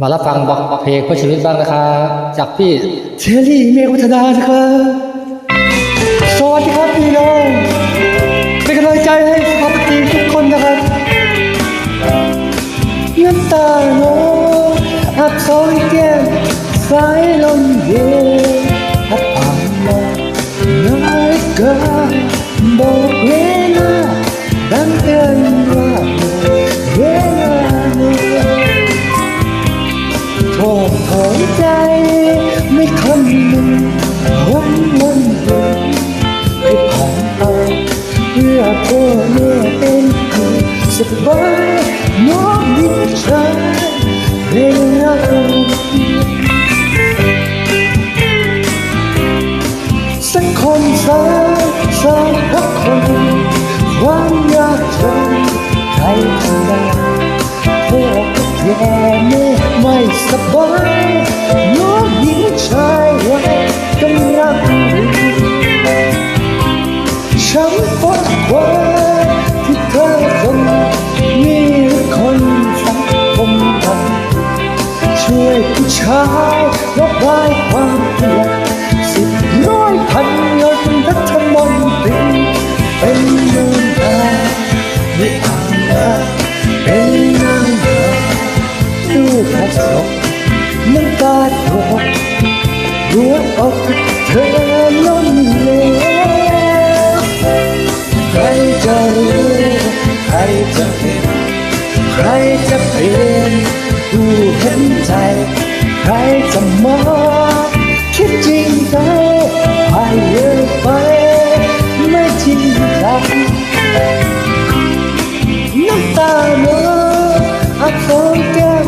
มารับฟังบอกเพลงเพื่อชีวิตบ้างนะครับจากพี่เชอรี่เมฆวัฒนานะคะสวัสดีครับพี่น้องเป็นกำลังใจให้สุภาพสตรีทุกคนนะครับน้ำตาโนอักษรแก้มสายลมเย็น บายน้องมีชายเพลงรักสักคนสายสายพักคนความยากจน ยลบลายความเกลียดสิบร้อยพันเงินรัฐมนตรีเป็นเมืองตาไม่อานได้เป็นนางงามดูกระจกน้ำตาตกหัวอกเธอล้มเหลวใครจะรู้ใครจะเห็นใครจะเปลี่ยนผู้เห็นใจ ใครจะมองคิดจริงใจไปเยไป ไม่จริงจังน้ำตาเนื้ออักษรแก้ม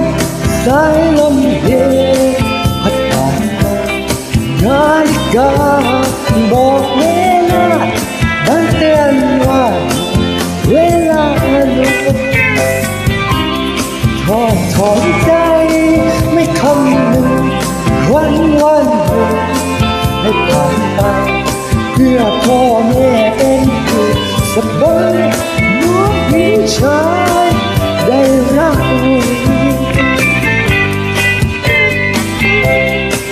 สายลมเย็นพัดผ่านนาฬิกาบอกเวลาดังเตือนว่าเวลาลงทอดถอนใจ วันวันหนึ่งให้ผ่านไป เพื่อพ่อแม่เป็นผู้สบายน้องพี่ชายได้รัก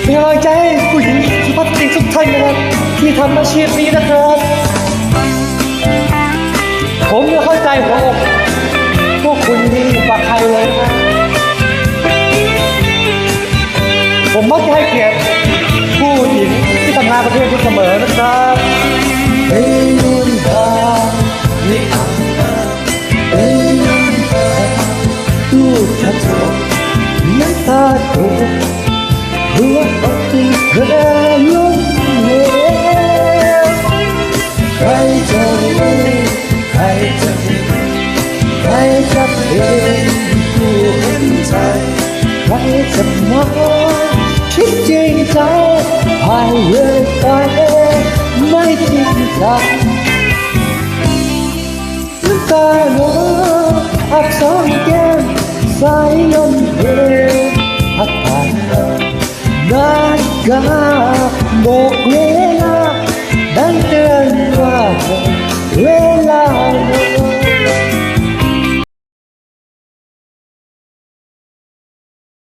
เป็นกำลังใจให้ผู้หญิงสุภาพสตรีทุกท่านนะครับ ที่ทำอาชีพนี้นะครับ ผมจะเข้าใจหัวอก ที่ทำงานประเทศนี้เสมอนะครับเป็นนุ่นดาไม่อาบน้ำเป็นนุ่นดาดูกระจกน้ำตาตกหัวอกที่เธอล้มเหวใครจะรู้ใครจะเห็นใครจะเป็นผู้เห็นใจใครจะมองคิดจริงใจ Hayır tane mai kimden Sen onu akşam gel Sayın hep hatan Naga một lê la, Đang tên qua lê la.